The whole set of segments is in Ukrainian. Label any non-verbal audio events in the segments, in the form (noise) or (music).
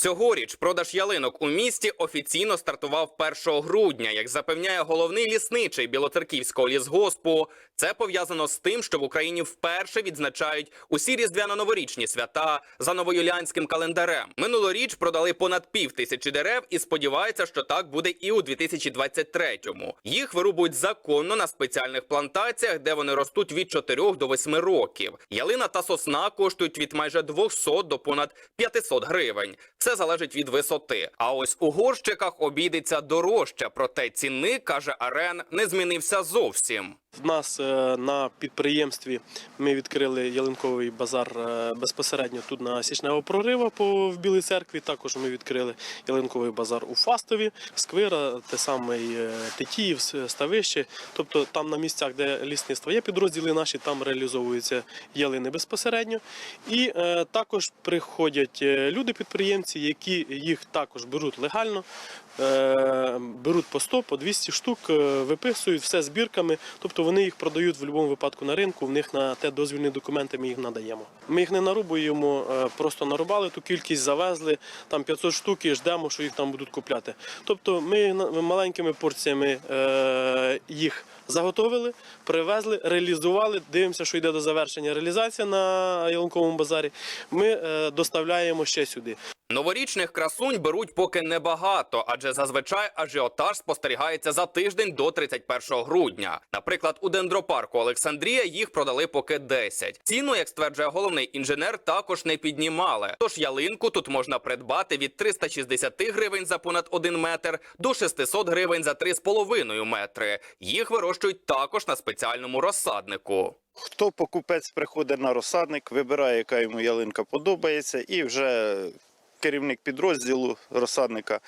Цьогоріч продаж ялинок у місті офіційно стартував 1 грудня. Як запевняє головний лісничий Білоцерківського лісгоспу, це пов'язано з тим, що в Україні вперше відзначають усі різдвяно-новорічні свята за новоюліанським календарем. Минулоріч продали понад пів тисячі дерев і сподіваються, що так буде і у 2023-му. Їх вирубують законно на спеціальних плантаціях, де вони ростуть від 4 до 8 років. Ялина та сосна коштують від майже 200 до понад 500 гривень. Все залежить від висоти. А ось у горщиках обійдеться дорожче. Проте цінник, каже Арен, не змінився зовсім. В нас е, на підприємстві ми відкрили ялинковий базар е, безпосередньо тут на Січневого прорива по в Білій церкві. Також ми відкрили ялинковий базар у Фастові, Сквира, те саме е, Тетіїв, Ставище. Тобто там на місцях, де лісництво є підрозділи наші, там реалізовуються ялини безпосередньо. І е, також приходять е, які їх також беруть легально. Е, беруть по 100, по 200 штук, е, виписують все збірками, тобто вони їх продають в будь-якому випадку на ринку, в них на те дозвільні документи ми їх надаємо. Ми їх не нарубуємо, е, просто нарубали ту кількість, завезли, там 500 штук і ждемо, що їх там будуть купляти. Тобто ми маленькими порціями їх заготовили, привезли, реалізували, дивимося, що йде до завершення реалізація на ялинковому базарі. Ми доставляємо ще сюди. Новорічних красунь беруть поки небагато, адже зазвичай ажіотаж спостерігається за тиждень до 31 грудня. Наприклад, у дендропарку Олександрія їх продали поки 10. Ціну, як стверджує головний інженер, також не піднімали. Тож ялинку тут можна придбати від 360 гривень за понад 1 метр до 600 гривень за 3,5 метри. Їх вирощують також на спеціальному розсаднику. Хто покупець приходить на розсадник, вибирає, яка йому ялинка подобається, і вже керівник підрозділу розсадника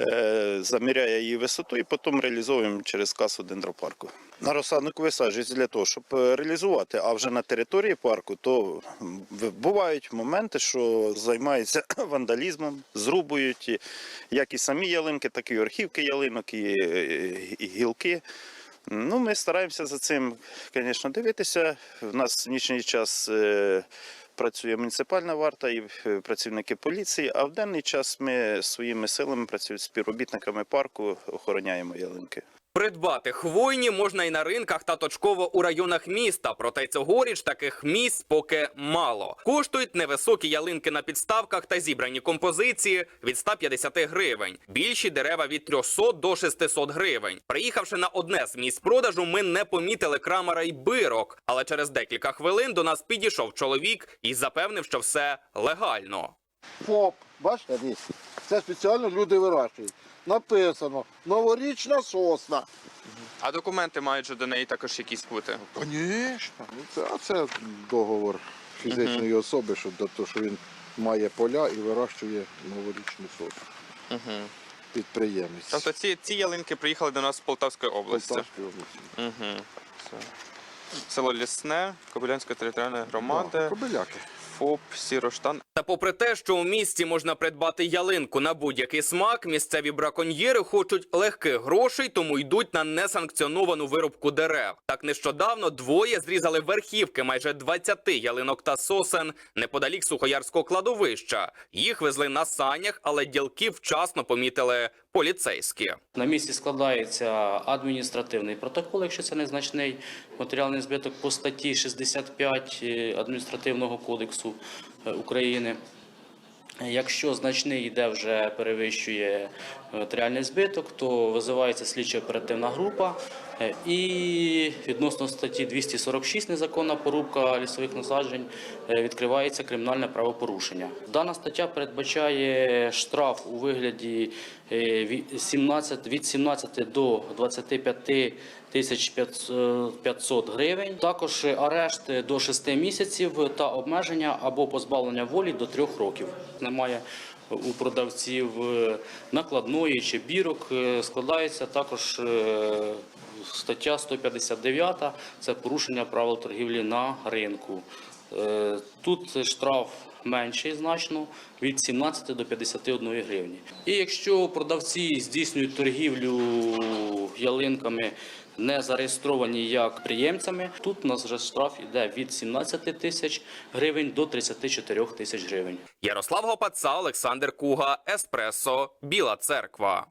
е, заміряє її висоту і потім реалізовуємо через касу дендропарку. На розсаднику висаджується для того, щоб е, реалізувати, а вже на території парку то бувають моменти, що займаються (coughs) вандалізмом, зрубують як і самі ялинки, так і верхівки ялинок, і, і, гілки. Ну, ми стараємося за цим, звісно, дивитися. У нас в нічний час е, працює муніципальна варта і е, працівники поліції, а в денний час ми своїми силами працюють співробітниками парку, охороняємо ялинки. Придбати хвойні можна і на ринках та точково у районах міста. Проте цьогоріч таких місць поки мало. Коштують невисокі ялинки на підставках та зібрані композиції від 150 гривень. Більші дерева від 300 до 600 гривень. Приїхавши на одне з місць продажу, ми не помітили крамера й бирок. Але через декілька хвилин до нас підійшов чоловік і запевнив, що все легально. ФОП, бачите. Це спеціально люди вирощують. Написано новорічна сосна. А документи мають же до неї також якісь бути. Звісно. Ну, це, а це договор фізичної особи, що до того, що він має поля і вирощує новорічну сосну. Угу. Підприємець. Тобто ці, ці ялинки приїхали до нас з Полтавської області. Полтавської області. Угу. Село Лісне, Кобилянська територіальна Да, громада, Кобиляки. ФОП, Сіроштан. Та попри те, що у місті можна придбати ялинку на будь-який смак, місцеві браконьєри хочуть легких грошей, тому йдуть на несанкціоновану вирубку дерев. Так нещодавно двоє зрізали верхівки майже 20 ялинок та сосен неподалік сухоярського кладовища. Їх везли на санях, але ділки вчасно помітили поліцейські. На місці складається адміністративний протокол, якщо це незначний матеріальний збиток по статті 65 е, адміністративного кодексу е, України. Якщо значний йде вже перевищує матеріальний збиток, то визивається слідчо-оперативна група. Е, І відносно статті 246 незаконна порубка лісових насаджень е, відкривається кримінальне правопорушення. Дана стаття передбачає штраф у вигляді е, 17, від 17 до 25 тисяч 500 гривень. Також арешт до 6 місяців та обмеження або позбавлення волі до 3 років. Немає у продавців е, накладної чи бірок. Е, Складається також е, стаття 159 – це порушення правил торгівлі на ринку. Е, Тут штраф менший значно від 17 до 51 гривні. І якщо продавці здійснюють торгівлю ялинками не зареєстровані як підприємцями. Тут у нас вже штраф іде від 17 тисяч гривень до 34 тисяч гривень. Ярослав Гопаца, Олександр Куга, Еспресо, Біла Церква.